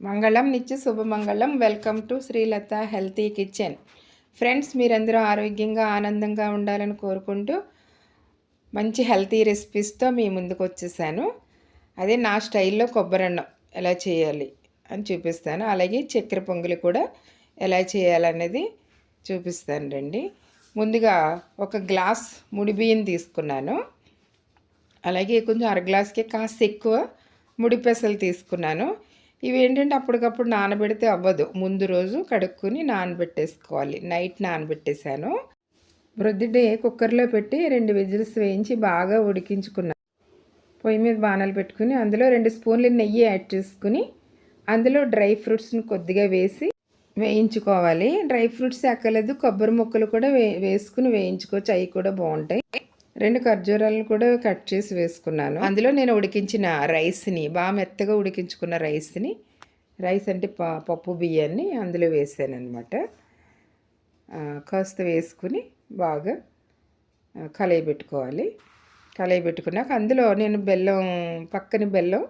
మంగళం నిత్య శుభమంగళం welcome to Srilatha healthy kitchen. Friends మీరందరూ ఆరోగ్యంగా ఆనందంగా ఉండాలని కోరుకుంటూ మంచి హెల్తీ రెసిపీస్తో మీ ముందుకు వచ్చేసాను అదే నా స్టైల్లో కొబ్బరన్నం ఎలా చేయాలి అని చూపిస్తాను. అలాగే చక్కెర పొంగలి కూడా ఎలా చేయాలనేది చూపిస్తాను రండి. ముందుగా ఒక గ్లాస్ ముడి బియ్యం తీసుకున్నాను. అలాగే కొంచెం అర గ్లాస్కి కాస్త ఎక్కువ ముడి పెసలు తీసుకున్నాను. ఇవి ఏంటంటే అప్పటికప్పుడు నానబెడితే అవ్వదు. ముందు రోజు కడుక్కుని నానబెట్టేసుకోవాలి. నైట్ నానబెట్టేశాను. డే కుక్కర్లో పెట్టి రెండు విజిల్స్ వేయించి బాగా ఉడికించుకున్నాను పొయ్యి మీద బాణాలు పెట్టుకుని అందులో రెండు స్పూన్లు నెయ్యి యాడ్ చేసుకుని అందులో డ్రై ఫ్రూట్స్ని కొద్దిగా వేసి వేయించుకోవాలి. డ్రై ఫ్రూట్స్ ఎక్కలేదు కొబ్బరి ముక్కలు కూడా వే వేసుకుని వేయించుకోవచ్చు. అవి కూడా బాగుంటాయి. రెండు ఖర్జూరాలను కూడా కట్ చేసి వేసుకున్నాను. అందులో నేను ఉడికించిన రైస్ని బాగా మెత్తగా ఉడికించుకున్న రైస్ని రైస్ అంటే పప్పు బియ్యాన్ని అందులో వేసాను అనమాట కాస్త వేసుకుని బాగా కలయి పెట్టుకోవాలి. కలయి పెట్టుకున్నాక అందులో నేను బెల్లం పక్కన బెల్లం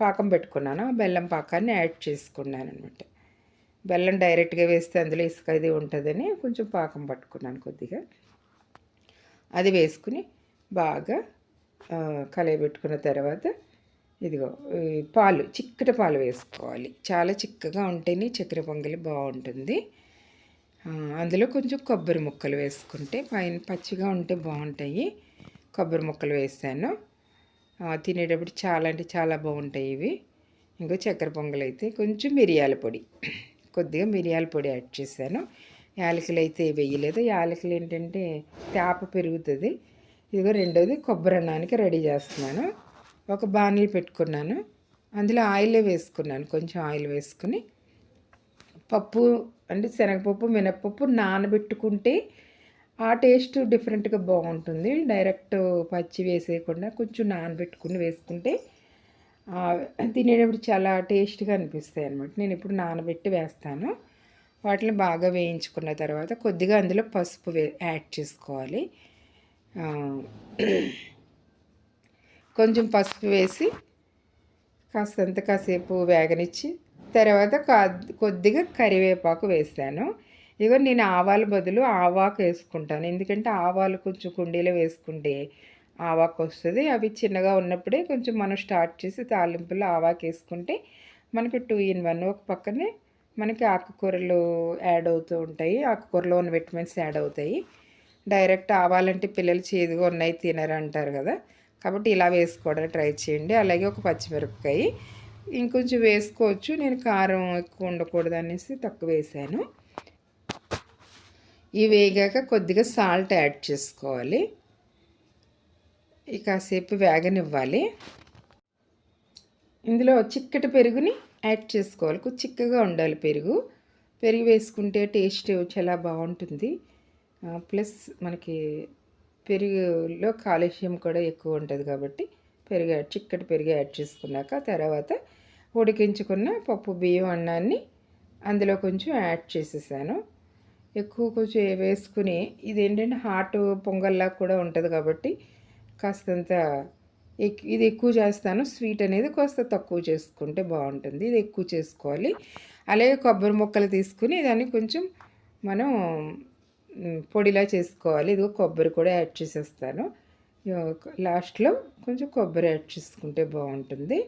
పాకం పెట్టుకున్నాను. ఆ బెల్లం పాకాన్ని యాడ్ చేసుకున్నాను అనమాట బెల్లం డైరెక్ట్గా వేస్తే అందులో ఇసుక ఇది ఉంటుందని కొంచెం పాకం పట్టుకున్నాను కొద్దిగా. అది వేసుకుని బాగా కలయబెట్టుకున్న తర్వాత ఇదిగో పాలు చిక్కటి పాలు వేసుకోవాలి. చాలా చిక్కగా ఉంటేనే చక్కెర పొంగలి బాగుంటుంది. అందులో కొంచెం కొబ్బరి ముక్కలు వేసుకుంటే పైన పచ్చిగా ఉంటే బాగుంటాయి. కొబ్బరి ముక్కలు వేసాను. తినేటప్పుడు చాలా అంటే చాలా బాగుంటాయి ఇవి. ఇంకో చక్కెర పొంగల్ అయితే కొంచెం మిరియాల పొడి. కొద్దిగా మిరియాల పొడి యాడ్ చేశాను. యాలకులు అయితే వేయలేదు. యాలకులు ఏంటంటే తేప పెరుగుతుంది. ఇదిగో రెండోది కొబ్బరి అన్నానికి రెడీ చేస్తున్నాను. ఒక బాణీలు పెట్టుకున్నాను. అందులో ఆయిల్ వేసుకున్నాను. కొంచెం ఆయిల్ వేసుకుని పప్పు అంటే శనగపప్పు మినప్పప్పు నానబెట్టుకుంటే ఆ టేస్ట్ డిఫరెంట్గా బాగుంటుంది. డైరెక్ట్ పచ్చి వేసేయకుండా కొంచెం నానబెట్టుకుని వేసుకుంటే తినేటప్పుడు చాలా టేస్ట్గా అనిపిస్తాయి అనమాట నేను ఇప్పుడు నానబెట్టి వేస్తాను. వాటిని బాగా వేయించుకున్న తర్వాత కొద్దిగా అందులో పసుపు వే యాడ్ చేసుకోవాలి. కొంచెం పసుపు వేసి కాస్తంత కాసేపు వేగనిచ్చి తర్వాత కొద్దిగా కరివేపాకు వేసాను. ఇగో నేను ఆవాల బదులు ఆవాకు వేసుకుంటాను. ఎందుకంటే ఆవాలు కొంచెం కుండీలో వేసుకుంటే ఆవాకు వస్తుంది. అవి చిన్నగా ఉన్నప్పుడే కొంచెం మనం స్టార్ట్ చేసి తాలింపులో ఆవాకు వేసుకుంటే మనకు టూ ఇన్ వన్ ఒక పక్కనే మనకి ఆకుకూరలు యాడ్ అవుతూ ఉంటాయి. ఆకుకూరలో ఉన్న విటమిన్స్ యాడ్ అవుతాయి. డైరెక్ట్ ఆవాలంటే పిల్లలు చేదుగా ఉన్నాయి తినరు అంటారు కదా. కాబట్టి ఇలా వేసుకోవడానికి ట్రై చేయండి. అలాగే ఒక పచ్చిమిరపకాయ ఇంకొంచెం వేసుకోవచ్చు. నేను కారం ఎక్కువ ఉండకూడదు అనేసి తక్కువ వేసాను. ఇవి వేగాక కొద్దిగా సాల్ట్ యాడ్ చేసుకోవాలి. కాసేపు వేగనివ్వాలి. ఇందులో చిక్కటి పెరుగుని యాడ్ చేసుకోవాలి. చిక్కగా ఉండాలి పెరుగు. పెరుగు వేసుకుంటే టేస్ట్ చాలా బాగుంటుంది. ప్లస్ మనకి పెరుగులో కాలుష్యం కూడా ఎక్కువ ఉంటుంది కాబట్టి పెరుగు చిక్కటి పెరుగు యాడ్ చేసుకున్నాక తర్వాత ఉడికించుకున్న పప్పు బియ్యం అన్నాన్ని అందులో కొంచెం యాడ్ చేసేసాను. ఎక్కువ కొంచెం వేసుకుని ఇది ఏంటంటే హాట్ పొంగల్లా కూడా ఉంటుంది కాబట్టి కాస్తంత ఇది ఎక్కువ చేస్తాను. స్వీట్ అనేది కాస్త తక్కువ చేసుకుంటే బాగుంటుంది. ఇది ఎక్కువ చేసుకోవాలి. అలాగే కొబ్బరి ముక్కలు తీసుకుని దాన్ని కొంచెం మనం పొడిలా చేసుకోవాలి. ఇది కొబ్బరి కూడా యాడ్ చేసేస్తాను. లాస్ట్లో కొంచెం కొబ్బరి యాడ్ చేసుకుంటే బాగుంటుంది.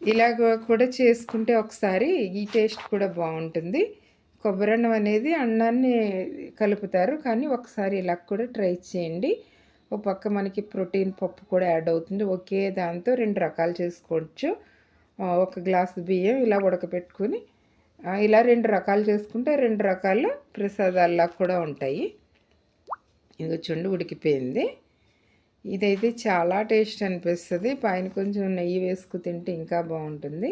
ఇలాగ కూడా చేసుకుంటే ఒకసారి ఈ టేస్ట్ కూడా బాగుంటుంది. కొబ్బరి అన్నం అనేది అన్నాన్ని కలుపుతారు. కానీ ఒకసారి ఇలా కూడా ట్రై చేయండి. ఒక పక్క మనకి ప్రోటీన్ పప్పు కూడా యాడ్ అవుతుంది. ఒకే దాంతో రెండు రకాలు చేసుకోవచ్చు. ఒక గ్లాస్ బియ్యం ఇలా ఉడకపెట్టుకుని ఇలా రెండు రకాలు చేసుకుంటే రెండు రకాల ప్రసాదాల్లా కూడా ఉంటాయి. ఇంకా చుండు ఉడికిపోయింది. ఇదైతే చాలా టేస్ట్ అనిపిస్తుంది. పైన కొంచెం నెయ్యి వేసుకు తింటే ఇంకా బాగుంటుంది.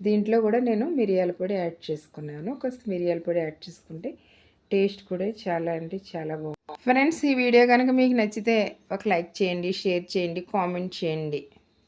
దీంట్లో కూడా నేను మిరియాల పొడి యాడ్ చేసుకున్నాను. కాస్త మిరియాల పొడి యాడ్ చేసుకుంటే టేస్ట్ కూడా చాలా అంటే చాలా బాగుంది. ఫ్రెండ్స్ ఈ వీడియో కనుక మీకు నచ్చితే ఒక లైక్ చేయండి షేర్ చేయండి కామెంట్ చేయండి.